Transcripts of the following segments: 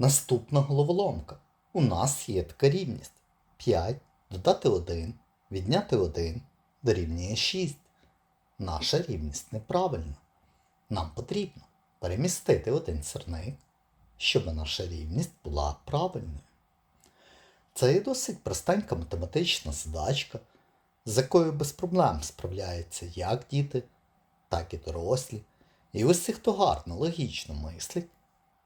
Наступна головоломка. У нас є така рівність. 5 додати 1, відняти 1 дорівнює 6. Наша рівність неправильна. Нам потрібно перемістити один сірник, щоб наша рівність була правильною. Це є досить простенька математична задачка, з якою без проблем справляються як діти, так і дорослі. І усі, хто гарно логічно мислить,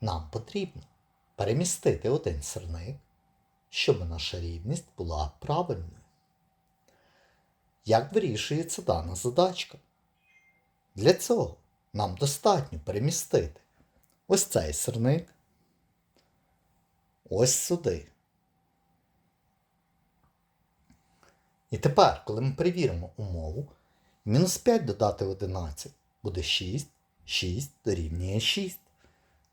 Нам потрібно перемістити один сирник, щоб наша рівність була правильною. Як вирішується дана задачка? Для цього нам достатньо перемістити ось цей сирник ось сюди. І тепер, коли ми перевіримо умову, мінус 5 додати 11 буде 6, 6 дорівнює 6.